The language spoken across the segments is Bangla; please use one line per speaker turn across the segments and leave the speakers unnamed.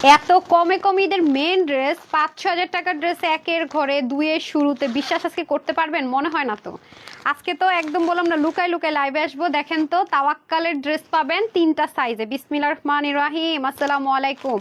এত কমে কমে ঈদের মেন ড্রেস পাঁচ ছ হাজার টাকার ড্রেস একের ঘরে, দুইয়ের শুরুতে বিশ্বাস আজকে করতে পারবেন? মনে হয় না তো। আজকে তো একদম বললাম না, লুকায় লুকায় লাইভে আসব। দেখেন তো, তাওয়াক্কালের ড্রেস পাবেন তিনটা সাইজে বিসমিল্লাহ রহমান রাহিম, আসসালামু আলাইকুম।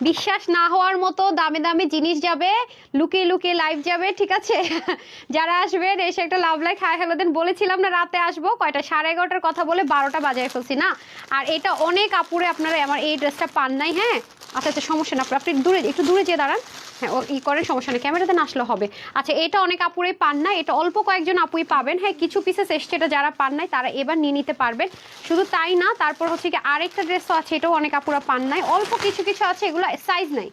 বিশ্বাস না হওয়ার মতো দামি দামি জিনিস যাবে, লুকিয়ে লুকিয়ে লাইভ যাবে, ঠিক আছে? যারা আসবেন, এসে একটা লাভ লাইক হাই হ্যালো দেন বলেছিলাম না, রাতে আসব। কয়টা? সাড়ে এগারোটার কথা বলে বারোটা বাজায় ফেলছি, না? আর এটা অনেক আপুরে আপনারা আমার এই ড্রেসটা পান নাই হ্যাঁ? আচ্ছা আচ্ছা সমস্যা না আপু, আপনি দূরে একটু দূরে যেয়ে দাঁড়ান। হ্যাঁ ই করেন সমস্যা নেই। ক্যামেরাতে না আসলে হবে। আচ্ছা এটা অনেক আপুরেই পান না এটা অল্প কয়েকজন আপুই পাবেন। হ্যাঁ কিছু পিসেস এসছে এটা যারা পান নাই, তারা এবার নিয়ে নিতে পারবেন। শুধু তাই না, তারপর হচ্ছে কি আরেকটা ড্রেসও আছে, এটাও অনেক আপুরা পান নাই। অল্প কিছু কিছু আছে, এগুলো সাইজ নাই।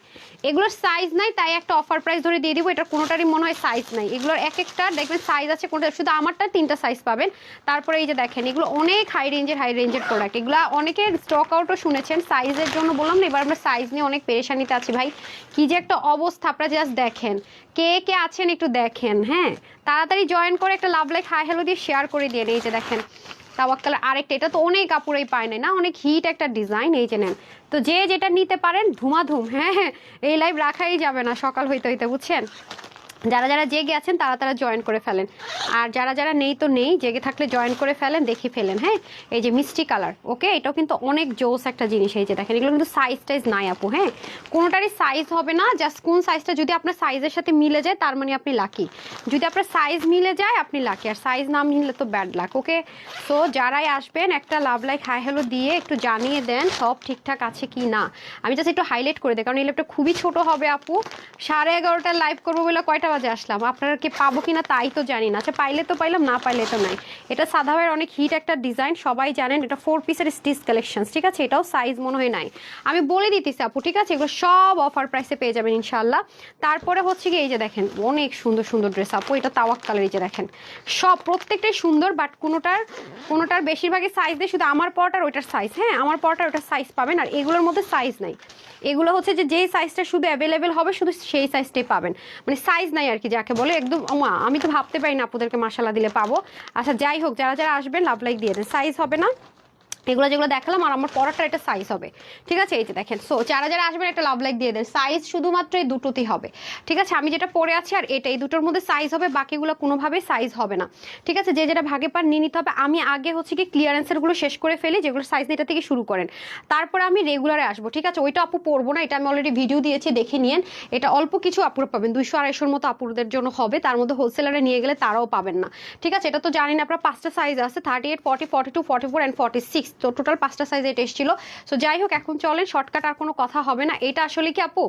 এগুলোর সাইজ নাই, তাই একটা অফার প্রাইস ধরে দিয়ে দিব। এটা কোনোটারই মনে হয় সাইজ নাই। এগুলোর এক একটা দেখবেন সাইজ আছে, কোনটা শুধু আমারটা, তিনটা সাইজ পাবেন। তারপরে এই যে দেখেন, এগুলো অনেক হাই রেঞ্জের হাই রেঞ্জের প্রোডাক্ট এগুলো অনেকের স্টক আউটও শুনেছেন। সাইজের জন্য বললাম না, এবার আমরা সাইজ নিয়ে অনেক পেরেশানিতে আছি ভাই। কি যে একটা অবস্থা আপনারা জাস্ট দেখেন। কে কে আছেন একটু দেখেন হ্যাঁ? তাড়াতাড়ি জয়েন করে একটা লাভ লাইক হাই হ্যালো দিয়ে শেয়ার করে দিয়ে এই যে দেখেন। তাওয়াক্কাল আরেকটা, এটা তো অনেক কাপড়েই পায় নাই না? অনেক হিট একটা ডিজাইন এই যে নেন। তো যে যেটা নিতে পারেন, ধুমাধুম হ্যাঁ? হ্যাঁ এই লাইভ রাখাই যাবে না, সকাল হইতে হইতে, বুঝছেন? যারা যারা জেগে আছেন, তারা তারা জয়েন করে ফেলেন। আর যারা যারা নেই তো নেই, জেগে থাকলে জয়েন করে ফেলেন, দেখে ফেলেন হ্যাঁ? এই যে মিষ্টি কালার ওকে এটাও কিন্তু অনেক জোস একটা জিনিস এই যে দেখেন, এগুলো কিন্তু সাইজ টাইজ নাই আপু হ্যাঁ? কোনোটারই সাইজ হবে না জাস্ট কোন সাইজটা যদি আপনার সাইজের সাথে মিলে যায়, তার মানে আপনি লাকি যদি আপনার সাইজ মিলে যায়, আপনি লাকি আর সাইজ না মিললে তো ব্যাড লাক ওকে সো যারাই আসবেন, একটা লাভ লাইক হাই হ্যালো দিয়ে একটু জানিয়ে দেন, সব ঠিকঠাক আছে কি না। আমি জাস্ট একটু হাইলাইট করে দিই, কারণ এই লাইভটা খুবই ছোট হবে আপু। সাড়ে এগারোটার লাইভ করব বলে কয়টা বাজে আসলাম। আপনারা কি পাবো কিনা তাই তো জানি না। আচ্ছা পাইলে তো পাইলাম, না পাইলে তো নাই। এটা ভাইয়ের অনেক হিট একটা ডিজাইন সবাই জানেন, এটা ফোর পিসের স্টিচ কালেকশন ঠিক আছে? এটাও সাইজ মনে হয় নাই। আমি বলে দিতেছি আপু, ঠিক আছে? এগুলো সব অফার প্রাইসে পেয়ে যাবেন ইনশাল্লাহ তারপরে হচ্ছে কি এই যে দেখেন, অনেক সুন্দর সুন্দর ড্রেস আপু। এটা তাওয়াক কালার এই যে দেখেন। সব প্রত্যেকটাই সুন্দর বাট কোনোটার কোনোটার বেশিরভাগই সাইজ নেই শুধু আমার পরটার ওইটার সাইজ হ্যাঁ আমার পরটার ওইটার সাইজ পাবেন, আর এগুলোর মধ্যে সাইজ নাই। এগুলো হচ্ছে যে যেই সাইজটা শুধু অ্যাভেলেবেল হবে, শুধু সেই সাইজটাই পাবেন। মানে সাইজ নাই আর কি, যাকে বলে একদম আমি তো ভাবতে পারি না আপনাদেরকে মাসালা দিলে পাবো। আচ্ছা যাই হোক, যারা যারা আসবেন লাভ লাইক দিয়ে দেন। সাইজ হবে না। এগুলো যেগুলো দেখালাম, আর আমার পরাটা একটা সাইজ হবে। ঠিক আছে? এই যে দেখেন। সো যারা যারা আসবেন, একটা লাভ লাইক দিয়ে দেন। সাইজ শুধুমাত্র এই দুটোতেই হবে। ঠিক আছে? আমি যেটা পরে আছি, আর এটা এই দুটোর মধ্যে সাইজ হবে, বাকিগুলো কোনোভাবে সাইজ হবে না। ঠিক আছে? যে যেটা ভাগে পার নিয়ে নিতে হবে, আমি আগে হচ্ছে কি ক্লিয়ারেন্সেরগুলো শেষ করে ফেলি, যেগুলো সাইজ এটা থেকে শুরু করেন। তারপরে আমি রেগুলারে আসব। ঠিক আছে? ওইটা আপু পরবো না, এটা আমি অলরেডি ভিডিও দিয়েছি, দেখে নিয়েন। এটা অল্প কিছু আপুর পাবেন। দুইশো আড়াইশোর মতো আপুরদের জন্য হবে। তার মধ্যে হোলসেলারে নিয়ে গেলে তারাও পাবেন না। ঠিক আছে? এটা তো জানি না, আপনার পাঁচটা সাইজ আছে। Thirty eight forty forty two forty four and forty six তো টোটাল পাঁচটা সাইজ এটা এসেছিল সো যাই হোক, এখন চলেন শর্টকাট আর কোনো কথা হবে না। এটা আসলে কি আপু?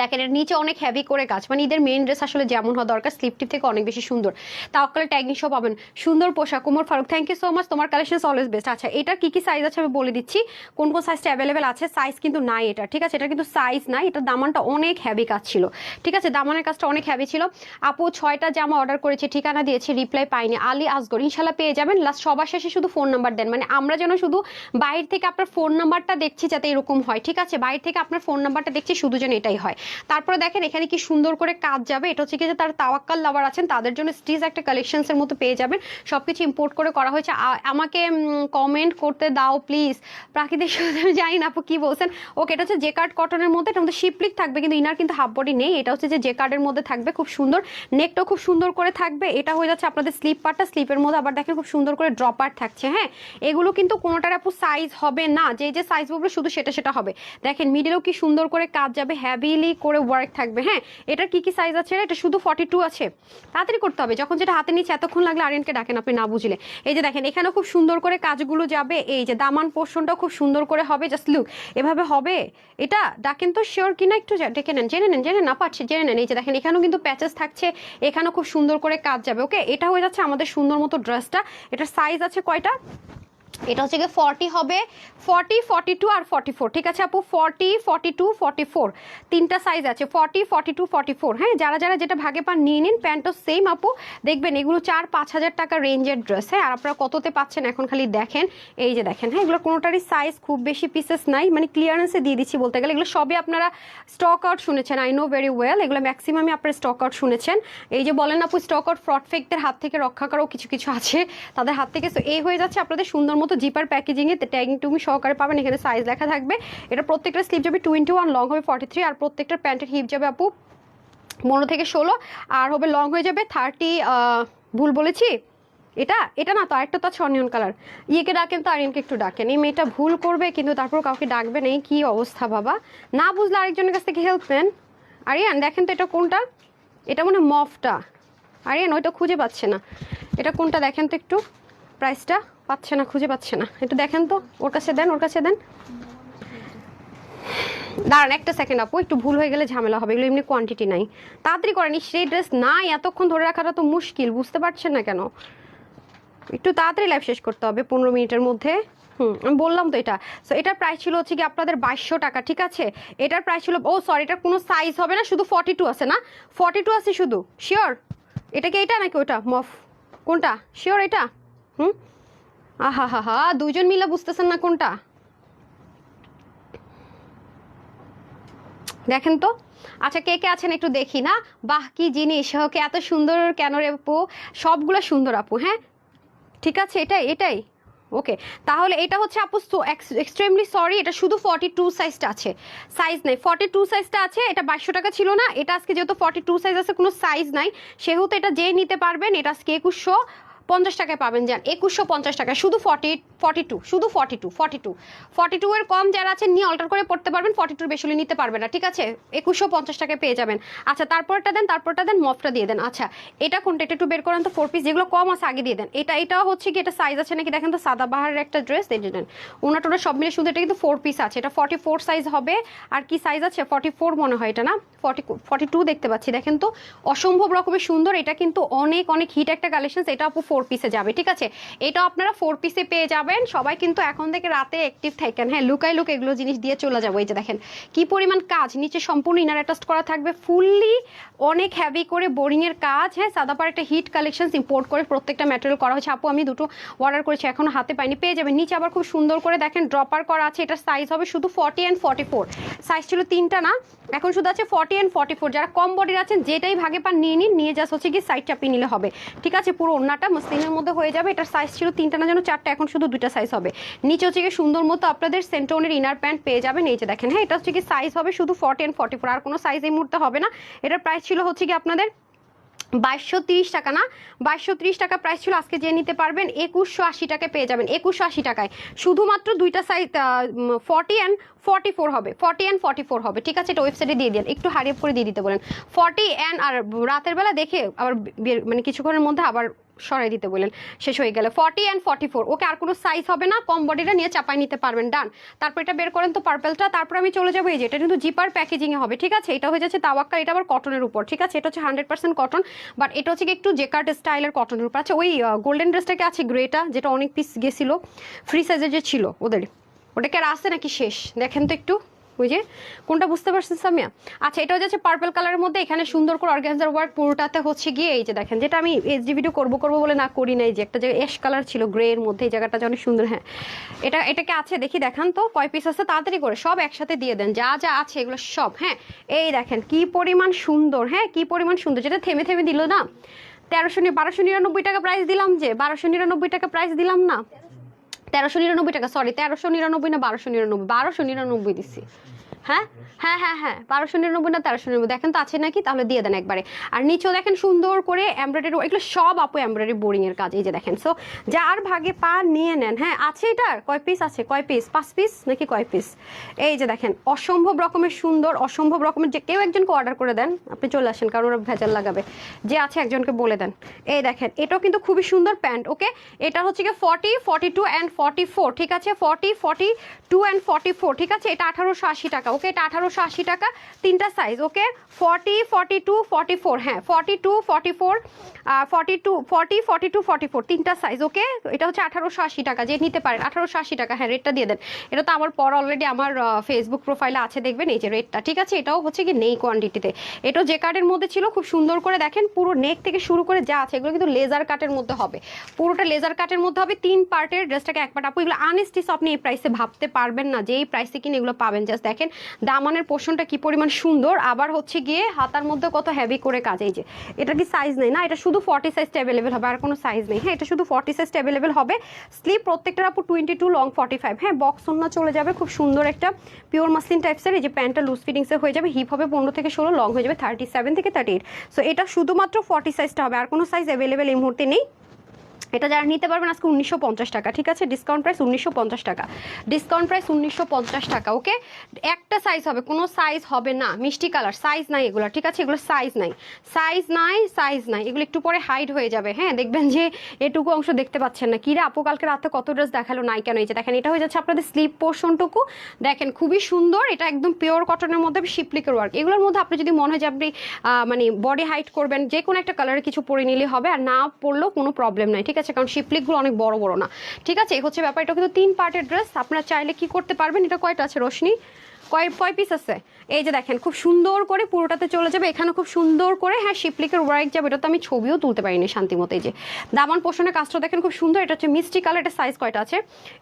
দেখেন, এর নিচে অনেক হেভি করে কাজ মানে ঈদের মেন ড্রেস আসলে যেমন হওয়া দরকার স্লিপ টিপ থেকে অনেক বেশি সুন্দর। তাওকালে ট্যাগিং সব পাবেন। সুন্দর পোশাক। কুমোর Farooq thank you so much তোমার কালেকশন অলওয়েজ বেস্ট আচ্ছা এটা কি কি সাইজ আছে আমি বলে দিচ্ছি। কোন কোন সাইজটা অ্যাভেলেবেল আছে? সাইজ কিন্তু নাই এটা, ঠিক আছে? এটা কিন্তু সাইজ নাই। এটা দামানটা অনেক হ্যাভি কাজ ছিল। ঠিক আছে? দামানের কাজটা অনেক হ্যাভি ছিল। আপু, ছয়টা জামা অর্ডার করেছি, ঠিকানা দিয়েছি রিপ্লাই পাইনি। আলী আসগর ইনশাল্লাহ পেয়ে যাবেন। লাস্ট সবার শেষে শুধু ফোন নাম্বার দেন। মানে আমরা যেন শুধু বাইরে থেকে আপনার ফোন নাম্বারটা দেখছি যাতে এরকম হয়। ঠিক আছে? বাইরে থেকে আপনার ফোন নাম্বারটা দেখছি, শুধু যেন এটাই হয়। তারপরে দেখেন এখানে কি সুন্দর করে কাজ যাবে, এটা হচ্ছে কি যে তার তাওয়াক্কাল লাভার আছেন, তাদের জন্য স্টিচ একটা কালেকশনস এর মতো পেয়ে যাবেন। সবকিছু ইম্পোর্ট করে করা হয়েছে। আমাকে কমেন্ট করতে দাও প্লিজ প্রাকৃতিক আমি জানি না আপু কি বলছেন। ওকে এটা হচ্ছে জেকার্ড কটনের মধ্যে এটা মধ্যে শিপলিক থাকবে, কিন্তু ইনার কিন্তু হাফ বডি নেই। এটা হচ্ছে যে জেকার্ডের মধ্যে থাকবে, খুব সুন্দর। নেকটাও খুব সুন্দর করে থাকবে। এটা হয়ে যাচ্ছে আপনাদের স্লিপ পার্টটা স্লিপের মধ্যে আবার দেখেন খুব সুন্দর করে ড্রপ থাকছে হ্যাঁ? এগুলো কিন্তু কোনোটার আপু সাইজ হবে না। যে যে সাইজ বলব, শুধু সেটা সেটা হবে। দেখেন মিডিলেও কি সুন্দর করে কাজ যাবে। হ্যাভিলি করে ওয়ার্ক থাকবে। হ্যাঁ এটার কি কি সাইজ আছে এটা শুধু ফর্টি টু আছে। তাড়াতাড়ি করতে হবে। যখন যেটা হাতে নিচ্ছে এতক্ষণ লাগলে আরিয়ানকে ডাকেন, আপনি না বুঝলে। এই যে দেখেন, এখানেও খুব সুন্দর করে কাজগুলো যাবে। এই যে দামান পোর্শনটাও খুব সুন্দর করে হবে। জাস্ট লুক এভাবে হবে? এটা ডাকেন তো শিওর কিনা একটু ডেকে নেন, জেনে নেন, জেনে না পারছি, জেনে নেন। এই যে দেখেন, এখানেও কিন্তু প্যাচেস থাকছে। এখানেও খুব সুন্দর করে কাজ যাবে। ওকে এটা হয়ে যাচ্ছে আমাদের সুন্দর মতো ড্রেসটা এটার সাইজ আছে কয়টা? এটা হচ্ছে গিয়ে ফর্টি হবে। ফর্টি ফর্টি টু আর ফর্টি ফোর ঠিক আছে আপু? Forty forty two forty four তিনটা সাইজ আছে। Forty forty two forty four হ্যাঁ? যারা যারা যেটা ভাগে পান নিয়ে নিন। প্যান্টও সেম আপু। দেখবেন এগুলো চার পাঁচ হাজার টাকা রেঞ্জের ড্রেস হ্যাঁ? আর আপনারা কততে পাচ্ছেন এখন খালি দেখেন। এই যে দেখেন হ্যাঁ? এগুলো কোনোটারই সাইজ খুব বেশি পিসেস নাই। মানে ক্লিয়ারেন্সে দিয়ে দিচ্ছি বলতে গেলে। এগুলো সবই আপনারা স্টক আউট শুনেছেন। আই নো ভেরি ওয়েল এগুলো ম্যাক্সিমামই আপনারা স্টক আউট শুনেছেন। এই যে বলেন আপু স্টক আউট ফ্রড ফেকদের হাত থেকে রক্ষা করাও কিছু কিছু আছে তাদের হাত থেকে। So, এই হয়ে যাচ্ছে আপনাদের সুন্দর মতো জিপার প্যাকেজিংয়ে ট্যাগিং টুমি সহকারে পাবেন। এখানে সাইজ লেখা থাকবে। এটা প্রত্যেকটা স্লিপ যাবে টোয়েন্টি ওয়ান লং হবে ফর্টি থ্রি আর প্রত্যেকটা প্যান্টের হিপ যাবে আপু পনেরো থেকে ষোলো, আর হবে লং হয়ে যাবে থার্টি ভুল বলেছি? এটা? এটা না তো আরেকটা তো আছে অনিয়ন কালার ইয়েকে ডাকেন তো আরিয়ানকে একটু ডাকেন। এই মেয়েটা ভুল করবে, কিন্তু তারপর কাউকে ডাকবে নেই কি অবস্থা বাবা? না বুঝলে আরেকজনের কাছ থেকে হেল্প নেন। আরিয়ান, দেখেন তো এটা কোনটা? এটা মনে মফটা। আরিয়ান, ওইটা খুঁজে পাচ্ছে না। এটা কোনটা দেখেন তো একটু। প্রাইসটা পাচ্ছে না, খুঁজে পাচ্ছে না। একটু দেখেন তো, ওর কাছে দেন, ওর কাছে দেন। দাঁড়ান, একটা সেকেন্ড আপু, একটু ভুল হয়ে গেলে ঝামেলা হবে, এগুলো এমনি কোয়ান্টিটি নাই। তাড়াতাড়ি করেন সেই ড্রেস নাই এতক্ষণ ধরে রাখাটা তো মুশকিল, বুঝতে পারছেন না কেন? একটু তাড়াতাড়ি লাইভ শেষ করতে হবে, পনেরো মিনিটের মধ্যে। হুম, আমি বললাম তো এটা। সো এটার প্রাইস ছিল হচ্ছে কি আপনাদের বাইশশো টাকা, ঠিক আছে? এটার প্রাইস ছিল, ও সরি এটার কোনো সাইজ হবে না, শুধু ফর্টি টু আছে না? ফর্টি টু আছে শুধু শিওর এটা কি এটা নাকি ওটা? মফ, কোনটা? শিওর এটা? হুম? আহা হা হা দুইজন মিলে বুঝতেছেন না কোনটা? দেখেন তো। আচ্ছা কে কে আছেন একটু দেখি, না? বাহ, কি জিনিস। ওকে এত সুন্দর কেন রে আপু? সবগুলো সুন্দর আপু হ্যাঁ? ঠিক আছে, এটাই এটাই। ওকে, তাহলে এটা হচ্ছে আপু এক্সট্রিমলি সরি এটা শুধু ফর্টি টু সাইজটা আছে। সাইজ নেই ফর্টি টু সাইজটা আছে, এটা বাইশশো টাকা ছিল না, এটা আজকে যেহেতু ফর্টি টু সাইজ আছে, কোনো সাইজ নাই। সেহেতু এটা যে নিতে পারবেন, এটা আজকে একুশশো। পঞ্চাশ টাকায় পাবেন যান। একুশশো পঞ্চাশ টাকা। শুধু ফর্টি ফর্টি টু শুধু forty two forty two forty two এর কম যারা আছে নিয়ে অল্টার করে পড়তে পারবেন ফর্টি টুর বেশি নিতে পারবেন না, ঠিক আছে? একুশশো পঞ্চাশ টাকায় পেয়ে যাবেন। আচ্ছা তারপরটা দেন তারপরটা দেন মফটা দিয়ে দেন। আচ্ছা এটা কোনটা? এটা একটু বের করেন তো ফোর পিস যেগুলো কম আছে, আগে দিয়ে দেন। এটা, এটাও হচ্ছে কি, এটা সাইজ আছে নাকি? দেখেন তো, সাদা বাহারের একটা ড্রেস দিয়ে দেন ওনা টোনা সব মিলে শুধু এটা কিন্তু ফোর পিস আছে। এটা ফর্টি ফোর সাইজ হবে। আর কি সাইজ আছে? ফর্টি ফোর মনে হয় এটা, না? ফর্টি ফর্টি টু দেখতে পাচ্ছি। দেখেন তো, অসম্ভব রকমের সুন্দর। এটা কিন্তু অনেক অনেক হিট একটা কালেকশন এটা আপু ফোর পিসে যাবে, ঠিক আছে? এটা আপনারা ফোর পিসে পেয়ে যাবেন। সবাই কিন্তু এখন থেকে রাতে অ্যাক্টিভ থাকেন। হ্যাঁ লুকাই লুক এগুলো জিনিস দিয়ে চলে যাব। এই যে দেখেন, কি পরিমাণ কাজ? নিচে সম্পূর্ণ ইনার অ্যাটাস্ট করা থাকবে। ফুললি অনেক হ্যাভি করে বোরিংয়ের কাজ। হ্যাঁ সাদাপার একটা হিট কালেকশন ইম্পোর্ট করে প্রত্যেকটা ম্যাটেরিয়াল করা হচ্ছে আপু, আমি দুটো অর্ডার করেছি, এখনও হাতে পাইনি। পেয়ে যাবেন। নিচে আবার খুব সুন্দর করে দেখেন ড্রপার করা আছে। এটার সাইজ হবে শুধু forty and forty four size ছিল তিনটা না? এখন শুধু আছে ফর্টি অ্যান্ড ফর্টি ফোর যারা কম বডির আছেন, যেটাই ভাগে পান, নিয়ে নিন। নিয়ে জাস্ট হচ্ছে কি সাইড চাপিয়ে নিলে হবে। ঠিক আছে, পুরো ওন্নাটা মসলিনের মধ্যে হয়ে যাবে। এটার সাইজ ছিল তিনটা না, যেন চারটা, এখন শুধু দুইটা সাইজ হবে। নিচে হচ্ছে কি সুন্দর মতো আপনাদের সেন্টনের ইনার প্যান্ট পেয়ে যাবেন। এই যে দেখেন হ্যাঁ এটা হচ্ছে কি সাইজ হবে শুধু ফর্টি অ্যান্ড ফর্টি ফোর আর কোনো সাইজ এই মুহূর্তে হবে না। এটার প্রাইস ছিল হচ্ছে কি আপনাদের বাইশশো তিরিশ টাকা না? বাইশশো তিরিশ টাকা প্রাইস ছিল, আজকে যে নিতে পারবেন, একুশশো আশি টাকায় পেয়ে যাবেন। একুশশো আশি টাকায়। শুধুমাত্র দুইটা size forty and forty four হবে। ফর্টি অ্যান্ড ফর্টি ফোর হবে। ঠিক আছে, এটা ওয়েবসাইটে দিয়ে দিন। একটু হারিয়ে করে দিয়ে দিতে বলেন। ফর্টি অ্যান্ড আর রাতের বেলা দেখে আবার মানে কিছুক্ষণের মধ্যে আবার সরাই দিতে বললেন। শেষ হয়ে গেলে। Forty and forty four okay আর কোনো সাইজ হবে না, কম বডিটা নিয়ে চাপাই নিতে পারবেন। ডান তারপর এটা বের করেন তো পার্পেলটা তারপর আমি চলে যাব এই যে, এটা কিন্তু জিপার প্যাকেজিংয়ে হবে, ঠিক আছে? এটা হয়ে যাচ্ছে তাওয়াক্কা এটা আবার কটনের উপর, ঠিক আছে? এটা হচ্ছে হান্ড্রেড পার্সেন্ট কটন বাট এটা হচ্ছে একটু জেকার্ট স্টাইলের কটনের উপর। আচ্ছা ওই গোল্ডেন ড্রেসটাকে আছে গ্রেটা যেটা অনেক পিস গেছিল ফ্রি সাইজের যে ছিল, ওদের। ওটাকে আর আছে নাকি শেষ? দেখেন তো একটু। যে, কোনটা বুঝতে পারছেন, সামিয়া? আচ্ছা এটা হচ্ছে পার্পল কালারের মধ্যে এখানে সুন্দর করে অর্গানজার ওয়ার্ক পুরোটাতে হচ্ছে গিয়ে এই যে দেখেন, যেটা আমি এইচডি ভিডিও করব করব বলে না করি নাই যে, একটা যে এস কালার ছিল গ্রে এর মধ্যে, এই জায়গাটা অনেক সুন্দর হ্যাঁ। এটা, এটাকে আছে, দেখি দেখান তো, কয় পিস আছে, তাড়াতাড়ি করে, সব একসাথে দিয়ে দেন, যা যা আছে এগুলো সব হ্যাঁ। এই দেখেন, কি পরিমাণ সুন্দর হ্যাঁ কি পরিমাণ সুন্দর, যেটা থেমে থেমে দিল না। তেরোশো বারোশো নিরানব্বই টাকা প্রাইস দিলাম যে, বারোশো নিরানব্বই টাকা প্রাইস দিলাম না। তেরোশো নিরানব্বই টাকা সরি তেরোশো নিরানব্বই না বারোশো নিরানব্বই? বারোশো নিরানব্বই দিচ্ছি হ্যাঁ? হ্যাঁ হ্যাঁ হ্যাঁ। বারোশো নিরানব্বই না তেরোশো নিরানব্বই। দেখেন তো আছে নাকি? তাহলে দিয়ে দেন একবারে। আর নিচেও দেখেন সুন্দর করে এমব্রয়ডারি এগুলো সব আপু এমব্রয়ডারি বোরিং এর কাজ। এই যে দেখেন সো যার ভাগে পা নিয়ে নেন হ্যাঁ আছে এটার? কয় পিস আছে? কয় পিস পাঁচ পিস নাকি কয় পিস এই যে দেখেন, অসম্ভব রকমের সুন্দর, অসম্ভব রকমের যে কেউ একজনকে অর্ডার করে দেন, আপনি চলে আসেন, কারণ ওরা ভেজাল লাগাবে। যে আছে একজনকে বলে দেন। এই দেখেন, এটাও কিন্তু খুবই সুন্দর প্যান্ট ওকে এটা হচ্ছে কি forty forty two and forty four ঠিক আছে? Forty forty two and forty four ঠিক আছে? এটা আঠারোশো আশি টাকা ওকে এটা আঠারোশো আশি টাকা, তিনটা size okay forty forty two forty four হ্যাঁ forty two forty four forty two forty forty two forty four তিনটা সাইজ ওকে এটা হচ্ছে আঠারোশো আশি টাকা, যে নিতে পারেন, আঠারোশো আশি টাকা হ্যাঁ রেটটা দিয়ে দেন। এটা তো আমার পর অলরেডি আমার ফেসবুক প্রোফাইলে আছে, দেখবেন, এই যে রেটটা ঠিক আছে? এটাও হচ্ছে কি নেই কোয়ান্টিটিতে এটাও যে কার্ডের মধ্যে ছিল, খুব সুন্দর করে দেখেন, পুরো নেক থেকে শুরু করে যা আছে, এগুলো কিন্তু লেজার কাটের মধ্যে হবে। পুরোটা লেজার কাটের মধ্যে হবে, তিন পার্টের ড্রেসটাকে এক পার্ট আপু, এগুলো আনস্টিস আপনি এই প্রাইসে ভাবতে পারবেন না, যে এই প্রাইসে কিনে এগুলো পাবেন। জাস্ট দেখেন দামানের পোষণটা কি পরিমাণ সুন্দর? আবার হচ্ছে গিয়ে হাতার মধ্যে কত হেভি করে কাজ। এই যে, এটা কি সাইজ নেই না? এটা শুধু ফর্টি সাইজটা অ্যাভেলেবেল হবে, আর কোনো সাইজ নেই। হ্যাঁ এটা শুধু ফর্টি সাইজটা অ্যাভেলেবেল হবে। স্লিপ প্রত্যেকটার আপু twenty two long forty five হ্যাঁ বক্স না চলে যাবে, খুব সুন্দর একটা পিওর মাসলিন টাইপসের এই যে প্যান্টটা লুজ ফিটিংসে হয়ে যাবে হিপ হবে পনেরো থেকে ষোলো লং হয়ে যাবে থার্টি সেভেন থেকে থার্টি এইট সো এটা শুধুমাত্র ফর্টি সাইজটা হবে, আর কোনো সাইজ অ্যাভেলেবেল এই মুহূর্তে নেই। এটা যারা নিতে পারবেন আজকে উনিশশো পঞ্চাশ টাকা, ঠিক আছে? ডিসকাউন্ট প্রাইস উনিশশো পঞ্চাশ টাকা। ডিসকাউন্ট প্রাইস উনিশশো পঞ্চাশ টাকা ওকে একটা সাইজ হবে, কোনো সাইজ হবে না, মিষ্টি কালার সাইজ নাই এগুলো ঠিক আছে? এগুলো সাইজ নাই। সাইজ নাই সাইজ নাই, এগুলো একটু পরে হাইড হয়ে যাবে হ্যাঁ? দেখবেন যে এটুকু অংশ দেখতে পাচ্ছেন না। কিরে আপু কালকে রাতে কত ড্রেস দেখাল নাই কেন? এই যে দেখেন, এটা হয়ে যাচ্ছে আপনাদের স্লিপ পোর্শনটুকু দেখেন, খুবই সুন্দর, এটা একদম পিওর কটনের মধ্যে শিপলিকের ওয়ার্ক এগুলোর মধ্যে আপনি যদি মনে হয় যে আপনি মানে বডি হাইট করবেন যে কোনো একটা কালারের কিছু পরে নিলে হবে, আর না পরলেও কোনো প্রবলেম নাই, ঠিক আছে? কারণ শিপলিকগুলো অনেক বড় বড় না। ঠিক আছে হচ্ছে ব্যাপার। এটা কিন্তু তিন পার্টের ড্রেস আপনারা চাইলে কি করতে পারবেন? এটা কয়টা আছে রোশনি? কয় কয় পিস আছে? এই যে দেখেন, খুব সুন্দর করে পুরোটাতে চলে যাবে। এখানে খুব সুন্দর করে হ্যাঁ শিপলিকের ওয়ার্ক যাবে, এটা তো আমি ছবিও তুলতে পারিনি শান্তিমতো, এই যে। দামান পোষণের কাজটা দেখেন খুব সুন্দর, এটা হচ্ছে মিষ্টি কালার, এটা সাইজ কয়টা আছে?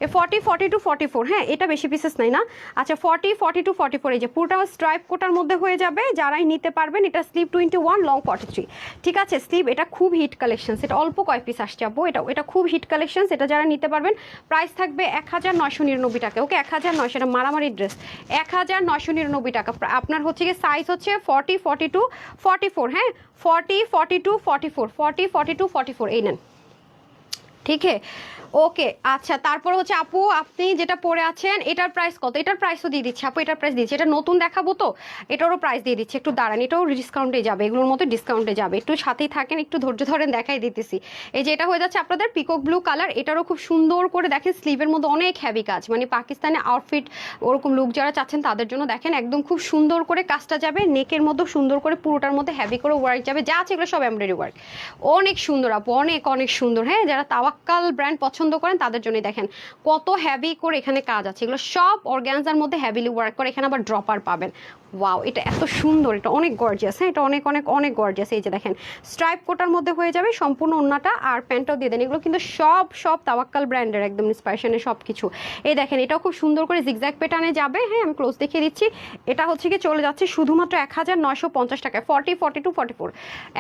এ forty forty two forty four হ্যাঁ এটা বেশি পিসেস নাই না? আচ্ছা forty forty two forty four এই যে, পুরোটা স্ট্রাইপ কোটার মধ্যে হয়ে যাবে, যারাই নিতে পারবেন, এটা slip twenty one long forty three ঠিক আছে স্লিপ এটা খুব হিট কালেকশন এটা অল্প কয় পিস আসছে আপু এটা এটা খুব হিট কালেকশন এটা যারা নিতে পারবেন প্রাইস থাকবে এক হাজার নয়শো নিরানব্বই টাকা ওকে এক হাজার নয়শো, এটা মারামারি ড্রেস এক হাজার নয়শো নিরানব্বই টাকা। আপনার হচ্ছে গিয়ে সাইজ হচ্ছে forty forty two forty four হ্যাঁ? Forty forty two forty four forty forty two forty four এই নেন। ঠিক ওকে আচ্ছা তারপর হচ্ছে আপু, আপনি যেটা পরে আছেন, এটার প্রাইস কত? এটার প্রাইসও দিয়ে দিচ্ছি। আপু, এটার প্রাইস দিচ্ছি। এটা নতুন দেখাবো তো? এটারও প্রাইস দিয়ে দিচ্ছি। একটু দাঁড়ান, এটাও ডিসকাউন্টে যাবে, এগুলোর মতো ডিসকাউন্টে যাবে। একটু সাথেই থাকেন, একটু ধৈর্য ধরেন, দেখাই দিতেছি। এই যে এটা হয়ে যাচ্ছে আপনাদের পিকক ব্লু কালার এটারও খুব সুন্দর করে দেখেন স্লিভের মধ্যে অনেক হ্যাভি কাজ। মানে পাকিস্তানে আউটফিট ওরকম লুক যারা চাচ্ছেন, তাদের জন্য দেখেন, একদম খুব সুন্দর করে কাজটা যাবে। নেকের মধ্যে সুন্দর করে, পুরোটার মধ্যে হ্যাভি করে ওয়ার্ক যাবে। যা আছে এগুলো সব এমব্রয়ডারি ওয়ার্ক অনেক সুন্দর আপু, অনেক অনেক সুন্দর। হ্যাঁ যারা তাওয়াক্কাল ব্র্যান্ড পছন্দ করেন, তাদের জন্য দেখেন কত হ্যাভি করে এখানে কাজ আছে। এগুলো সব অর্গ্যানজার মধ্যে হ্যাভিলি ওয়ার্ক করে, এখানে আবার ড্রপার পাবেন। ওয়াও এটা এত সুন্দর, এটা অনেক গর্জিয়াস হ্যাঁ? এটা অনেক অনেক অনেক গর্জিয়াস এই যে দেখেন। স্ট্রাইপ কোটার মধ্যে হয়ে যাবে সম্পূর্ণ ওন্নাটা আর প্যান্টটাও দিয়ে দেন। এগুলো কিন্তু সব সব তাওয়াক্কাল ব্র্যান্ডের একদম ইন্সপাইরেশনের সব কিছু এই দেখেন, এটাও খুব সুন্দর করে জিগজ্যাগ প্যাটার্নে যাবে হ্যাঁ? আমি ক্লোজ দেখিয়ে দিচ্ছি। এটা হচ্ছে কি চলে যাচ্ছে শুধুমাত্র এক হাজার নয়শো পঞ্চাশ টাকায় forty forty two forty four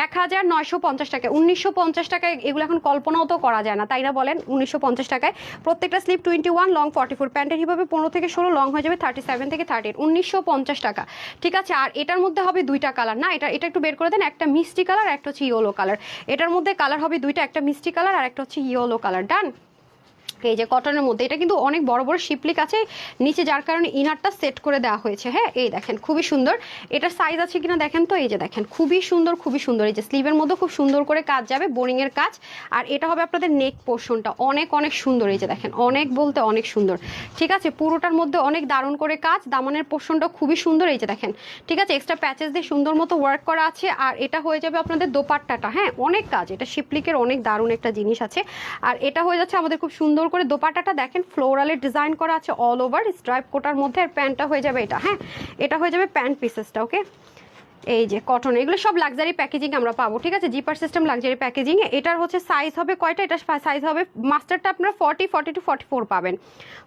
এক হাজার নয়শো পঞ্চাশ টাকায়, উনিশশো পঞ্চাশ টাকায় এগুলো এখন কল্পনাও তো করা যায় না তাইরা বলেন? উনিশশো পঞ্চাশ টাকায় প্রত্যেকটা slip twenty one long forty four প্যান্টের হিসাবে পনেরো থেকে ষোলো লং হয়ে যাবে থার্টি সেভেন থেকে থার্টি এইট উনিশশো পঞ্চাশ টাকা। ঠিক আছে, আর এটার মধ্যে হবে দুইটা কালার না, এটা এটা একটু বের করে দেন, একটা মিষ্টি কালার একটা হচ্ছে ইয়েলো কালার এটার মধ্যে কালার হবে দুইটা, একটা মিষ্টি কালার আর একটা হচ্ছে ইয়েলো কালার ডান এই যে কটনের মধ্যে। এটা কিন্তু অনেক বড় বড় শিপলিক আছে নিচে, যার কারণে ইনারটা সেট করে দেওয়া হয়েছে। হ্যাঁ এই দেখেন, খুবই সুন্দর। এটার সাইজ আছে কিনা দেখেন তো? এই যে দেখেন, খুবই সুন্দর খুবই সুন্দর। এই যে স্লিভের মধ্যে খুব সুন্দর করে কাজ যাবে বোরিং এর কাজ। আর এটা হবে আপনাদের নেক পোর্শনটা অনেক অনেক সুন্দর। এই যে দেখেন, অনেক বলতে অনেক সুন্দর। ঠিক আছে, পুরোটার মধ্যে অনেক দারুণ করে কাজ। দামানের পোর্শনটা খুবই সুন্দর। এই যে দেখেন, ঠিক আছে এক্সট্রা প্যাচেস দিয়ে সুন্দর মতো ওয়ার্ক করা আছে। আর এটা হয়ে যাবে আপনাদের দোপাট্টাটা। হ্যাঁ অনেক কাজ। এটা শিপলিকের অনেক দারুণ একটা জিনিস আছে। আর এটা হয়ে যাচ্ছে আমাদের খুব সুন্দর করে দোপাটাটা দেখেন ফ্লোরালের ডিজাইন করা আছে অল ওভার স্ট্রাইপ কোটার মধ্যে আর প্যান্টটা হয়ে যাবে এটা হ্যাঁ? এটা হয়ে যাবে প্যান্ট পিসেসটা ওকে এই যে কটন এগুলো সব লাক্সারি প্যাকেজিং আমরা পাবো, ঠিক আছে? জিপার সিস্টেম লাক্সারি প্যাকেজিং এটার হচ্ছে সাইজ হবে কয়টা? এটা সাইজ হবে মাস্টারটা আপনারা forty forty two forty four পাবেন।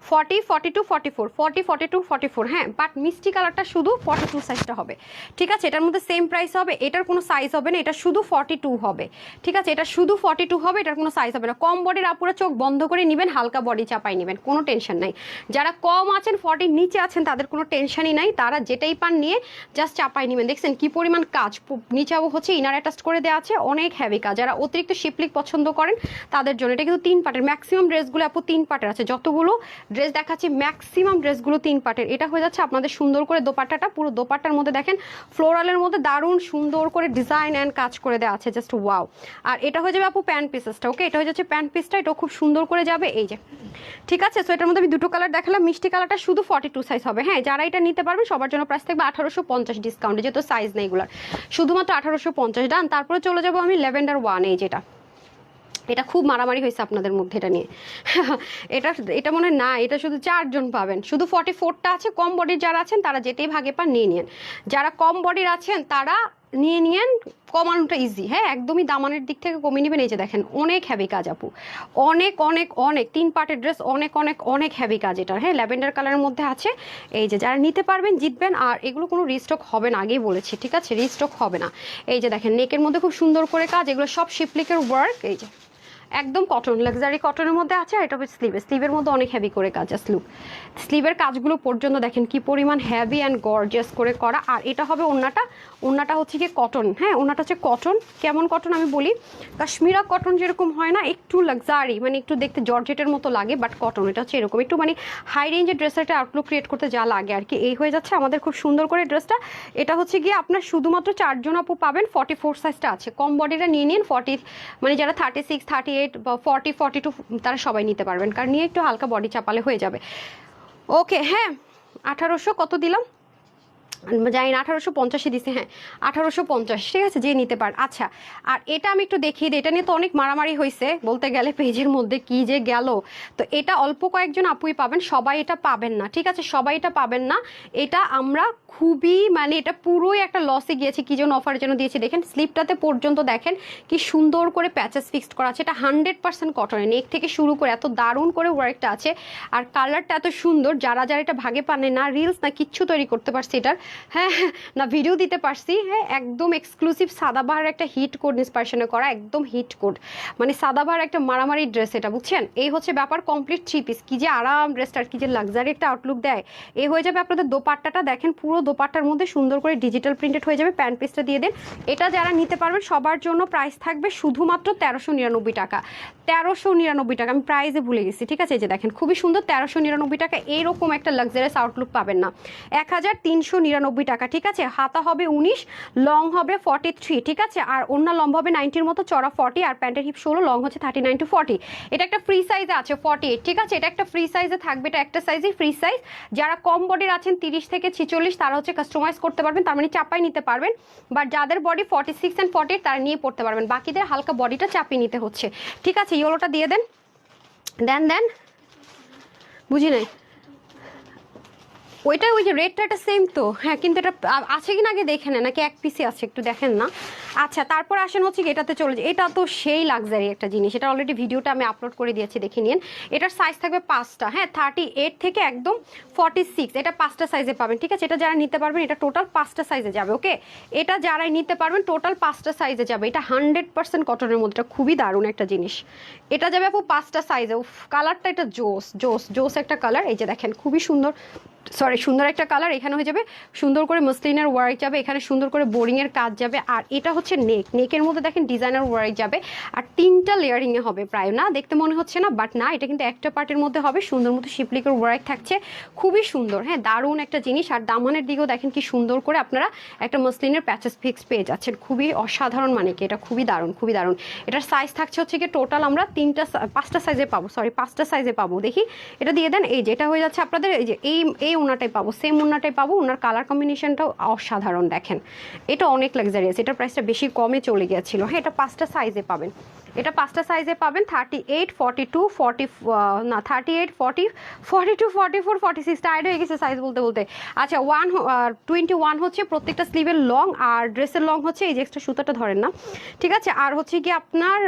Forty forty two forty four forty forty two forty four হ্যাঁ? বাট মিষ্টি কালারটা শুধু ফর্টি টু সাইজটা হবে। ঠিক আছে? এটার মধ্যে সেম প্রাইস হবে, এটার কোনো সাইজ হবে না, এটা শুধু ফর্টি টু হবে। ঠিক আছে? এটা শুধু ফর্টি টু হবে, এটার কোনো সাইজ হবে না। কম বডির আপুরা চোখ বন্ধ করে নেবেন, হালকা বডি চাপাই নেবেন, কোনো টেনশন নাই। যারা কম আছেন ফর্টির নিচে আছেন, তাদের কোনো টেনশনই নাই। তারা যেটাই পান নিয়ে জাস্ট চাপাই নেবেন। দেখছেন কি পরিমাণ কাজ নিচেও হচ্ছে ইনার অ্যাটাচ করে দেওয়া আছে, অনেক হ্যাভি কাজ। যারা অতিরিক্ত শিপলিক পছন্দ করেন, তাদের জন্য এটা কিন্তু তিন পার্টের ম্যাক্সিমাম ড্রেসগুলো আপু তিন পার্টের আছে। যতগুলো ড্রেস দেখাচ্ছি ম্যাক্সিমাম ড্রেসগুলো তিন পার্টের এটা হয়ে যাচ্ছে আপনাদের সুন্দর করে দোপাট্টাটা। পুরো দোপাট্টার মধ্যে দেখেন ফ্লোরালের মধ্যে দারুণ সুন্দর করে ডিজাইন অ্যান্ড কাজ করে দেওয়া আছে জাস্ট ওয়াও আর এটা হয়ে যাবে আপু প্যান্ট পিসেসটা ওকে এটা হয়ে যাচ্ছে প্যান্ট পিসটা এটাও খুব সুন্দর করে যাবে। এই যে, ঠিক আছে? সো এটার মধ্যে আমি দুটো কালার দেখালাম। মিষ্টি কালারটা শুধু ফর্টি টু সাইজ হবে। হ্যাঁ যারা এটা নিতে পারবেন, সবার জন্য প্রাইস থাকবে আঠারোশো পঞ্চাশ ডিসকাউন্টে যেহেতু সাইজ নেই এগুলার। শুধুমাত্র আঠারোশো পঞ্চাশ ডান, তারপরে চলে যাব আমি লেভেন্ডার ওয়ান, এই যেটা। এটা খুব মারামারি হয়েছে আপনাদের মধ্যে এটা নিয়ে। এটা এটা মনে না, এটা শুধু চারজন পাবেন। শুধু ফর্টি ফোরটা আছে, কম বডির যারা আছেন, তারা যেতেই ভাগে পান, নিয়ে নিন যারা কম বডির আছেন, তারা নিয়ে নিয়েন কমানোটা ইজি হ্যাঁ একদমই দামানের দিক থেকে কমিয়ে নেবেন। এই যে দেখেন, অনেক হ্যাভি কাজ আপু। অনেক অনেক অনেক, তিন পার্টের ড্রেস অনেক অনেক অনেক হ্যাভি কাজ এটা। হ্যাঁ ল্যাভেন্ডার কালারের মধ্যে আছে। এই যে যারা নিতে পারবেন, জিতবেন, আর এগুলো কোনো রিস্টক হবে না, আগেই বলেছি, ঠিক আছে? রিস্টক হবে না। এই যে দেখেন নেকের মধ্যে খুব সুন্দর করে কাজ, এগুলো সব শিপলিকের ওয়ার্ক এই যে একদম কটন লাক্সারি কটনের মধ্যে আছে, আর এটা হচ্ছে স্লিভে স্লিভের মধ্যে অনেক হ্যাভি করে কাজ আছে লুক স্লিভের কাজগুলো পর্যন্ত দেখেন, কি পরিমাণ হেভি অ্যান্ড গর্জিয়াস করে করা। আর এটা হবে ওন্নাটা ওন্নাটা হচ্ছে কি কটন হ্যাঁ ওনাটা হচ্ছে কটন কেমন কটন আমি বলি? কাশ্মীরা কটন যেরকম হয় না, একটু লাক্সারি মানে একটু দেখতে জর্জেটের মতো লাগে বাট কটন এটা হচ্ছে এরকম। একটু মানে হাই রেঞ্জের ড্রেসের একটা আউটলুক ক্রিয়েট করতে যা লাগে আর কি। এই হয়ে যাচ্ছে আমাদের খুব সুন্দর করে ড্রেসটা এটা হচ্ছে গিয়ে আপনার শুধুমাত্র চারজন আপু পাবেন ফর্টি ফোর সাইজটা আছে। কম বডিটা নিয়ে নিন ফর্টি মানে যারা থার্টি সিক্স থার্টি এইট বা ফর্টি ফর্টি টু তারা সবাই নিতে পারবেন। কারণ নিয়ে একটু হালকা বডি চাপালে হয়ে যাবে। ওকে হ্যাঁ আঠারোশো কত দিলাম? জানি না, আঠারোশো পঞ্চাশে দিছে হ্যাঁ আঠারোশো পঞ্চাশ, ঠিক আছে, যে নিতে পার আচ্ছা আর এটা আমি একটু দেখিয়ে দিই, এটা নিয়ে তো অনেক মারামারি হয়েছে বলতে গেলে পেজের মধ্যে কি যে গেল। তো এটা অল্প কয়েকজন আপুই পাবেন, সবাই এটা পাবেন না, ঠিক আছে, সবাই এটা পাবেন না। এটা আমরা খুবই মানে এটা পুরোই একটা লসে গিয়েছে, কি জন্য অফারের জন্য দিয়েছি। দেখেন স্লিপটাতে পর্যন্ত দেখেন কি সুন্দর করে প্যাচেস ফিক্সড করা আছে, এটা হান্ড্রেড পার্সেন্ট কটনের নেক থেকে শুরু করে এত দারুণ করে ওয়ার্কটা আছে, আর কালারটা এত সুন্দর, যারা যারা এটা ভাগে পানে না রিলস না, কিচ্ছু তৈরি করতে পারছে এটার হ্যাঁ না ভিডিও দিতে পারছি হ্যাঁ একদম এক্সক্লুসিভ সাদাবাহার একটা হিট কোড ইন্সপারেশনে করা, একদম হিট কোড মানে সাদাবাহার একটা মারামারি ড্রেস এটা, বুঝছেন? এই হচ্ছে ব্যাপার কমপ্লিট থ্রি পিস কি যে আরাম ড্রেসটার কি যে লাক্সারি একটা আউটলুক দেয়। এ হয়ে যাবে আপনাদের দোপাট্টাটা, দেখেন পুরো দোপাট্টার মধ্যে সুন্দর করে ডিজিটাল প্রিন্টেড হয়ে যাবে প্যান্ট পিসটা দিয়ে দেন। এটা যারা নিতে পারবেন, সবার জন্য প্রাইস থাকবে শুধুমাত্র তেরোশো নিরানব্বই টাকা। তেরোশো নিরানব্বই টাকা, আমি প্রাইসে ভুলে গেছি, ঠিক আছে? যে দেখেন, খুবই সুন্দর, তেরোশো নিরানব্বই টাকা এইরকম একটা লাক্সারিয়াস আউটলুক পাবেন না। এক হাজার তিনশো নিরানব্বই টাকা, ঠিক আছে? হাতা হবে উনিশ লং হবে ফর্টি থ্রি ঠিক আছে? আর অন্য লম্বা হবে নাইনটির মতো, চড়া ফর্টি আর প্যান্টের হিপ ষোলো লং হচ্ছে থার্টি নাইন টু ফর্টি এটা একটা ফ্রি সাইজে আছে ফর্টি এইট ঠিক আছে? এটা একটা ফ্রি সাইজে থাকবে, এটা একটা সাইজই ফ্রি সাইজ যারা কম বডির আছেন, তিরিশ থেকে ছিচল্লিশ, তারা হচ্ছে কাস্টমাইজ করতে পারবেন, তার মানে চাপাই নিতে পারবেন। বাট যাদের body forty six and forty তারা নিয়ে পড়তে পারবেন। বাকিদের হালকা বডিটা চাপিয়ে নিতে হচ্ছে। ঠিক আছে ইয়েলোটা দিয়ে দেন। দেন দেন। বুঝি নাই? ওইটা ওই যে রেটটা এটা সেম তো। হ্যাঁ কিন্তু এটা আছে কি না আগে দেখে নেন, নাকি এক পিসে আছে? একটু দেখেন না। আচ্ছা তারপর আসেন হচ্ছে কি এটাতে চলে এটা তো সেই লাক্সারি একটা জিনিস। এটা অলরেডি ভিডিওটা আমি আপলোড করে দিয়েছি, দেখে নিন। এটার সাইজ থাকবে পাঁচটা হ্যাঁ থার্টি থেকে একদম ফর্টি সিক্স এটা পাঁচটা সাইজে পাবেন, ঠিক আছে? এটা যারা নিতে পারবেন, এটা টোটাল পাঁচটা সাইজে যাবে ওকে এটা যারাই নিতে পারবেন টোটাল পাঁচটা সাইজে যাবে। এটা হান্ড্রেড পার্সেন্ট কটনের মধ্যে। খুবই দারুণ একটা জিনিস। এটা যাবে আপু পাঁচটা সাইজে উফ কালারটা এটা জোস জোস জোস একটা কালার এই যে দেখেন, খুবই সুন্দর সরি সুন্দর একটা কালার এখানে হয়ে যাবে সুন্দর করে মসলিনের ওয়ার্ক যাবে, এখানে সুন্দর করে বোরিংয়ের কাজ যাবে। আর এটা হচ্ছে নেক নেকের মধ্যে দেখেন ডিজাইনার ওয়ার্ক যাবে। আর তিনটা লেয়ারিংয়ে হবে প্রায়, না? দেখতে মনে হচ্ছে না বাট না, এটা কিন্তু একটা পার্টের মধ্যে হবে। সুন্দর মতো শিপলিকের ওয়ার্ক থাকছে। খুবই সুন্দর হ্যাঁ দারুণ একটা জিনিস। আর দামানের দিকেও দেখেন কি সুন্দর করে আপনারা একটা মসলিনের প্যাচেস ফিক্স পেয়ে যাচ্ছেন। খুবই অসাধারণ মানে কি এটা খুবই দারুণ খুবই দারুণ। এটার সাইজ থাকছে হচ্ছে কি টোটাল আমরা তিনটা পাঁচটা সাইজে পাবো সরি পাঁচটা সাইজে পাবো। দেখি, এটা দিয়ে দেন, এই যে, এটা হয়ে যাচ্ছে আপনাদের এই যে, এই এই ওনাটাই পাবো সেম ওনাটাই পাবো। ওনার কালার কম্বিনেশনটাও অসাধারণ, দেখেন। এটা অনেক লাক্সারিয়াস এটার প্রাইসটা বেশি কমে চলে গিয়েছিল। হ্যাঁ এটা পাঁচটা সাইজে পাবেন। এটা পাঁচটা সাইজে পাবেন thirty eight forty two forty না thirty eight forty forty two forty four forty six tired হয়ে গেছে সাইজ বলতে বলতে। আচ্ছা ওয়ান টোয়েন্টি ওয়ান হচ্ছে প্রত্যেকটা স্লিভের লং আর ড্রেসের লং হচ্ছে এই যে এক্সট্রা সুতোটা ধরেন না। ঠিক আছে, আর হচ্ছে কি আপনার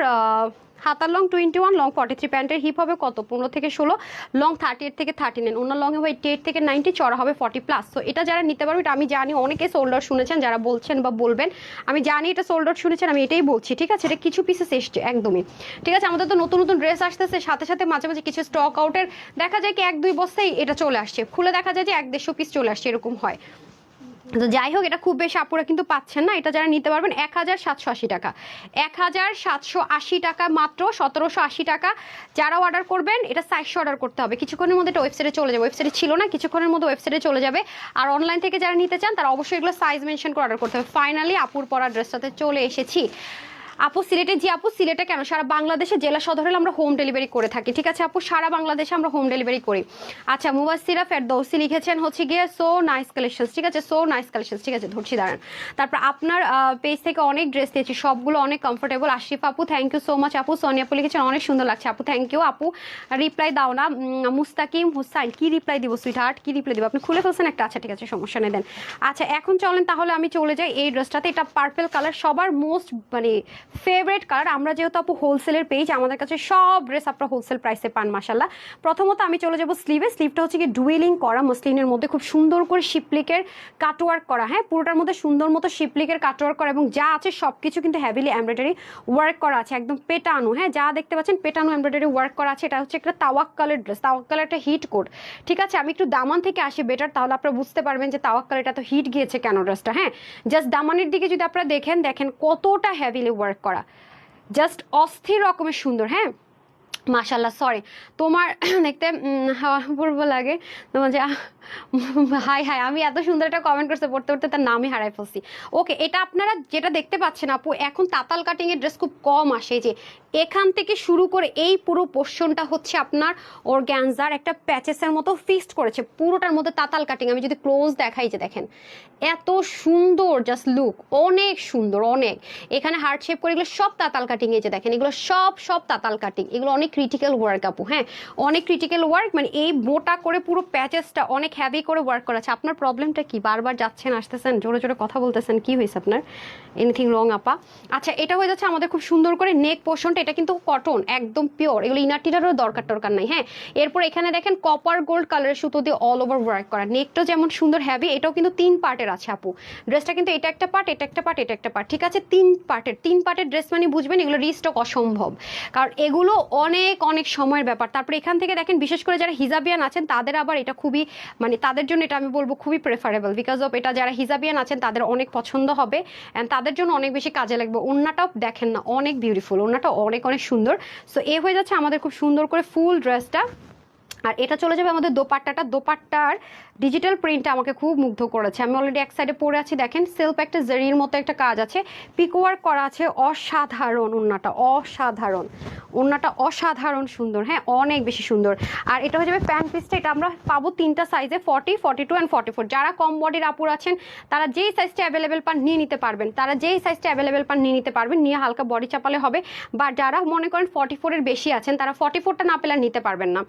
হাতার long twenty one long forty three প্যান্টের হিপ হবে কত? পনেরো থেকে ষোলো লং থার্টি এইট থেকে থার্টি নাইন অন্য লং হবে এইটি এইট থেকে নাইনটি চড়া হবে ফর্টি প্লাস তো এটা যারা নিতে পারবে, এটা আমি জানি, অনেকে সোল্ডার শুনেছেন, যারা বলছেন বা বলবেন, আমি জানি এটা সোল্ডার শুনেছেন, আমি এটাই বলছি, ঠিক আছে? এটা কিছু পিসেস এসছে, একদমই। ঠিক আছে, আমাদের তো নতুন নতুন ড্রেস আসতেছে, সাথে সাথে মাঝে মাঝে কিছু স্টক আউটের দেখা যায় কি এক, দুই বস্তায় এটা চলে আসছে। খুলে দেখা যায় যে এক, দেড়শো পিস চলে আসছে, এরকম হয়। তো যাই হোক, এটা খুব বেশি আপুরা কিন্তু পাচ্ছেন না। এটা যারা নিতে পারবেন এক হাজার সাতশো আশি টাকা। এক হাজার সাতশো আশি টাকা মাত্র, সতেরোশো আশি টাকা। যারা অর্ডার করবেন, এটা সাইজশো অর্ডার করতে হবে। কিছুক্ষণের মধ্যে এটা ওয়েবসাইটে চলে যাবে। ওয়েবসাইটে ছিল না, কিছুক্ষণের মধ্যে ওয়েবসাইটে চলে যাবে। আর অনলাইন থেকে যারা নিতে চান, তারা অবশ্যই এগুলো সাইজ মেনশন করে অর্ডার করতে হবে। ফাইনালি আপুর পরা ড্রেসটাতে চলে এসেছি। আপু, সিলেটে জি আপু, সিলেটে কেন? সারা বাংলাদেশে জেলা সদরে আমরা হোম ডেলিভারি করে থাকি, ঠিক আছে আপু? সারা বাংলাদেশে আমরা হোম ডেলিভারি করি। আচ্ছা মুবাসিরা ফেরদৌসি লিখেছেন হচ্ছে গিয়ে সো নাইস কালেকশনস ঠিক আছে? সো নাইস কালেকশনস ঠিক আছে, ধরছি, দাঁড়ান। তারপর আপনার পেজ থেকে অনেক ড্রেস দিয়েছি সবগুলো অনেক কমফোর্টেবল আশিফ আপু থ্যাংক ইউ সো মাচ আপু। সোনিয়া আপু লিখেছেন, অনেক সুন্দর লাগছে আপু থ্যাংক ইউ আপু। রিপ্লাই দাও না মুস্তাকিম হুসাইন, কি রিপ্লাই দিব সুইট হার্ট কি রিপ্লাই দিব? আপনি খুলে ফেলছেন একটা আচ্ছা ঠিক আছে, সমস্যা নেই, দেন। আচ্ছা এখন চলেন তাহলে আমি চলে যাই এই ড্রেসটাতে এটা পার্পেল কালার সবার মোস্ট মানে ফেভারিট কালার আমরা যেহেতু আপু হোলসেলের পেজ আমাদের কাছে সব ড্রেস আপনারা হোলসেল প্রাইসে পান মাসাল্লাহ প্রথমত আমি চলে যাব স্লিভে স্লিভটা হচ্ছে কি ডুয়েলিং করা মসলিনের মধ্যে খুব সুন্দর করে শিপলিকের কাটওয়ার্ক করা হ্যাঁ? পুরোটার মধ্যে সুন্দর মতো শিপলিকের কাটওয়ার্ক করা এবং যা আছে সব কিছু কিন্তু হ্যাভিলি এমব্রয়ডারি ওয়ার্ক করা আছে, একদম পেটানো হ্যাঁ? যা দেখতে পাচ্ছেন পেটানো এমব্রয়ডারি ওয়ার্ক করা আছে, এটা হচ্ছে একটা তাওয়াক কালার ড্রেস তাওয়াক কালার একটা হিট কোড ঠিক আছে, আমি একটু দামান থেকে আসি বেটার তাহলে আপনারা বুঝতে পারবেন যে তাওয়াক কালারটা তো হিট গিয়েছে কেন ড্রেসটা হ্যাঁ? জাস্ট দামানের দিকে যদি আপনারা দেখেন দেখেন কতটা হ্যাভিলি ওয়ার্ক করা। জাস্ট অস্থির রকমের সুন্দর হ্যাঁ? মাশাল্লাহ সরি তোমার দেখতে অপূর্ব লাগে। তোমার যে হাই হাই, আমি এত সুন্দর একটা কমেন্ট করতে পড়তে পড়তে তার নামই হারাই ফেলছি। ওকে এটা আপনারা যেটা দেখতে পাচ্ছেন আপু, এখন তাতাল কাটিং এর ড্রেস খুব কম আসে যে, এখান থেকে শুরু করে এই পুরো পোর্শনটা হচ্ছে আপনার ওর গ্যানজার একটা প্যাচেসের মতো ফিক্সড করেছে, পুরোটার মধ্যে তাতাল কাটিং আমি যদি ক্লোজ দেখাই যে দেখেন, এত সুন্দর জাস্ট লুক অনেক সুন্দর, অনেক। এখানে হার্ট শেপ করে এগুলো সব তাতাল কাটিং এই যে দেখেন, এগুলো সব সব তাতাল কাটিং এগুলো অনেক ক্রিটিক্যাল ওয়ার্ক আপু হ্যাঁ? অনেক ক্রিটিক্যাল ওয়ার্ক মানে এই মোটা করে পুরো প্যাচেসটা অনেক হ্যাভি করে ওয়ার্ক করা আছে আপনার প্রবলেমটা কি? বারবার যাচ্ছেন, আসতেছেন, জোরে জোরে কথা বলতেছেন, কি হয়েছে আপনার? এনিথিং রং আপা? আচ্ছা এটা হয়ে যাচ্ছে আমাদের খুব সুন্দর করে নেক পোর্শনটা এটা কিন্তু কটন একদম পিওর এগুলো ইনার টিনারও দরকার টরকার নাই হ্যাঁ? এরপর এখানে দেখেন কপার গোল্ড কালারের সুতো দিয়ে অল ওভার ওয়ার্ক করা। নেকটা যেমন সুন্দর হ্যাভি এটাও কিন্তু তিন পার্টের আছে, আপু। ড্রেসটা কিন্তু এটা একটা পার্ট এটা একটা পার্ট এটা একটা পার্ট ঠিক আছে? তিন পার্টের তিন পার্টের ড্রেস মানে বুঝবেন এগুলো রিস্টক অসম্ভব। কারণ এগুলো অনেক অনেক সময়ের ব্যাপার। তারপরে এখান থেকে দেখেন, বিশেষ করে যারা হিজাবিয়ান আছেন, তাদের আবার এটা খুবই মানে তাদের জন্য এটা আমি বলব খুবই প্রেফারেবল বিকজ অফ এটা যারা হিজাবিয়ান আছেন, তাদের অনেক পছন্দ হবে অ্যান্ড তাদের জন্য অনেক বেশি কাজে লাগবে। ওনাটাও দেখেন না, অনেক বিউটিফুল ওনাটা অনেক অনেক সুন্দর। সো এ হয়ে যাচ্ছে আমাদের খুব সুন্দর করে ফুল ড্রেসটা আর এটা চলে যাবে আমাদের দোপাট্টাটা। দোপাট্টার ডিজিটাল প্রিন্টটা আমাকে খুব মুগ্ধ করেছে। আমি অলরেডি এক সাইডে পরে আছি, দেখেন সেলফ একটা জেরির মতো একটা কাজ আছে। পিকওয়ার্ক করা আছে অসাধারণ ওন্নাটা অসাধারণ। ওন্নাটা অসাধারণ সুন্দর হ্যাঁ অনেক বেশি সুন্দর। আর এটা হয়ে যাবে প্যান্ট পিসটা এটা আমরা পাবো তিনটা সাইজে forty forty two and forty four যারা কম বডির আপুর আছেন, তারা যেই সাইজটা অ্যাভেলেবেল পান নিয়ে নিতে পারবেন। তারা যেই সাইজটা অ্যাভেলেবেল পান নিয়ে নিতে পারবেন, নিয়ে হালকা বডি চাপালে হবে। বা যারা মনে করেন ফর্টি ফোরের বেশি আছেন, তারা ফর্টি ফোরটা না পেলে নিতে পারবেন না।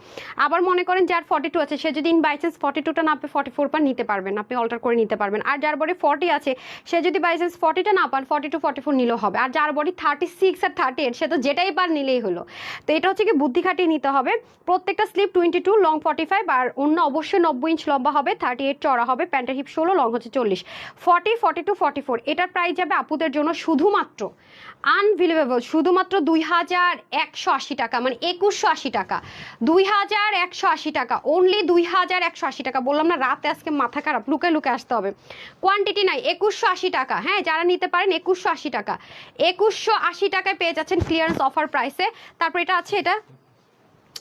আবার মনে করেন যার ফর্টি টু আছে, সে যদি ইন বাই চান্স ফর্টি টুটা না পেয়ে ফর্টি ফোর পান নিতে পারবেন, আপনি অল্টার করে নিতে পারবেন। আর যার বডি ফর্টি আছে, সে যদি বাই চান্স ফর্টিটা না পান ফর্টি টু ফর্টি ফোর নিলেও হবে। আর যার বডি থার্টি সিক্স আর থার্টি এইট সে তো যেটাই পার নিলেই হলো। তো এটা হচ্ছে কি বুদ্ধি খাটিয়ে নিতে হবে। প্রত্যেকটা slip twenty two long forty five আর অন্য অবশ্যই নব্বই ইঞ্চ লম্বা হবে থার্টি এইট চড়া হবে প্যান্টের হিপ ষোলো লং হচ্ছে চল্লিশ। Forty forty two forty four এটার প্রাইস যাবে আপুদের জন্য শুধুমাত্র আনবিলিভেবল শুধুমাত্র দুই হাজার একশো আশি টাকা মানে একুশশো আশি টাকা। দুই হাজার একশো আশি টাকা অনলি দুই হাজার একশো আশি টাকা, বললাম না, রাতে আজকে মাথা খারাপ লুকে লুকে আসতে হবে। কোয়ান্টিটি নাই, একুশশো আশি টাকা। হ্যাঁ যারা নিতে পারেন একুশশো আশি টাকা। একুশশো আশি টাকায় পেয়ে যাচ্ছেন ক্লিয়ারেন্স অফার প্রাইসে তারপর এটা আছে, এটা?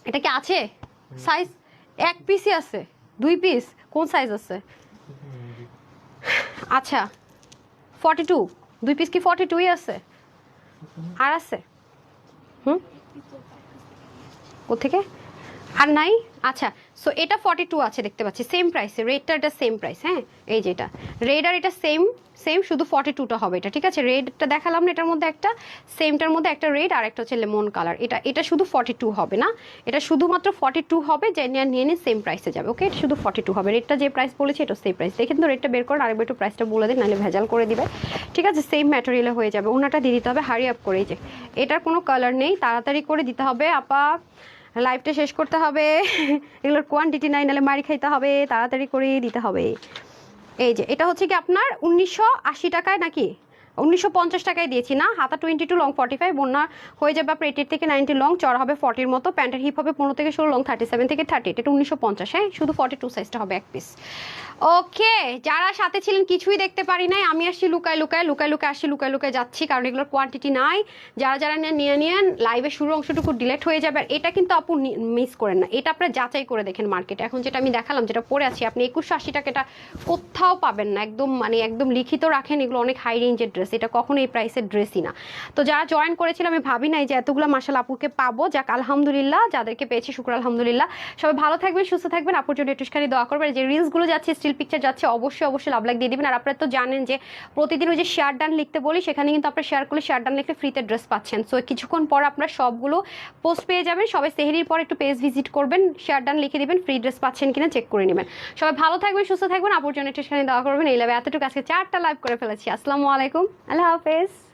এটা কি আছে? সাইজ এক পিসই আছে। দুই পিস কোন সাইজ আছে? আচ্ছা ফর্টি টু দুই পিস কি ফর্টি টুই আছে? আর আছে? হুম? কোথেকে আর নাই? আচ্ছা সো এটা ফর্টি টু আছে দেখতে পাচ্ছি। সেম প্রাইসে রেডটা এটা সেম প্রাইস হ্যাঁ? এই যেটা রেড আর এটা সেম সেম শুধু ফর্টি টুটা হবে এটা, ঠিক আছে? রেডটা দেখালাম না, এটার মধ্যে একটা সেমটার মধ্যে একটা রেড আর একটা হচ্ছে লেমন কালার এটা এটা শুধু ফর্টি টু হবে না? এটা শুধুমাত্র ফর্টি টু হবে যে নিয়ে নিয়ে সেম প্রাইসে যাবে ওকে এটা শুধু ফর্টি টু হবে। রেটটা যে প্রাইস বলেছে, এটা সেম প্রাইস দেখেন তো রেটটা বের করেন আরেকবার একটু প্রাইসটা বলে দিন, নাহলে ভেজাল করে দিবে। ঠিক আছে? সেম ম্যাটেরিয়ালে হয়ে যাবে। ওনাটা দিয়ে দিতে হবে হারি আপ করে যে। এটার কোনো কালার নেই, তাড়াতাড়ি করে দিতে হবে, আপা। লাইভটা শেষ করতে হবে। এগুলোর কোয়ান্টিটি নাই, নাহলে মারি খাইতে হবে, তাড়াতাড়ি করে দিতে হবে। এই যে, এটা হচ্ছে কি আপনার উনিশশো আশি টাকায় নাকি? উনিশশো পঞ্চাশ টাকায় দিয়েছি না? হাতা twenty two long forty five বন্যা হয়ে যাবে আপনার এইটির থেকে নাইনটি লং চড়া হবে ফর্টির মতো প্যান্টের হিপ হবে পনেরো থেকে ষোলো লং থার্টি সেভেন থেকে থার্টি এইট এটা উনিশশো পঞ্চাশ হ্যাঁ? শুধু ফর্টি টু সাইজটা হবে এক পিস ওকে, যারা সাথে ছিলেন কিছুই দেখতে পারি নাই। আমি আসছি লুকায় লুকায় লুকায় লুকায় আসছি, লুকায় লুকায় যাচ্ছি, কারণ এগুলোর কোয়ান্টিটি নাই। যারা যারা নিয়ে নিয়েন লাইভের শুরু অংশটুকু ডিলেট হয়ে যাবে। আর এটা কিন্তু আপু মিস করেন না। এটা আপনারা যাচাই করে দেখেন মার্কেটে এখন যেটা আমি দেখালাম, যেটা পরে আছি, আপনি একুশশো আশি টাকা এটা কোথাও পাবেন না। একদম মানে একদম লিখিত রাখেন, এগুলো অনেক হাই রেঞ্জের ড্রেস ড্রেস এটা কখনো এই প্রাইসের ড্রেসই না। তো যারা জয়েন করেছিল আমি ভাবি নাই যে এতগুলো মাসাল আপুকে পাবো। যাক, আলহামদুলিল্লাহ, যাদেরকে পেয়েছি, শুক্র আলহামদুলিল্লাহ। সবাই ভালো থাকবেন, সুস্থ থাকবেন। আপুর জন্য একটুখানি দোয়া করবেন। যে রিলসগুলো যাচ্ছে স্টিল পিকচার যাচ্ছে, অবশ্যই অবশ্যই লাভ লাইক দিয়ে দিবেন। আর আপনারা তো জানেন যে প্রতিদিন ওই যে শেয়ার ডান লিখতে বলি, সেখানে কিন্তু আপনারা শেয়ার করলে শেয়ার ডান লিখলে ফ্রিতে ড্রেস পাচ্ছেন। সো কিছুক্ষণ পর আপনারা সবগুলো পোস্ট পেয়ে যাবেন। সবাই সেহেরির পর একটু পেজ ভিজিট করবেন শেয়ার ডান লিখে দিবেন ফ্রি ড্রেস পাচ্ছেন কিনা চেক করে নেবেন। সবাই ভালো থাকবেন, সুস্থ থাকবেন। জন্য একটুখানি দোয়া করবেন। এই লাইভে এতটুকু আজকে চারটা লাইভ করে ফেলেছি। আসসালামু আলাইকুম। আল্লাহ হাফেজ।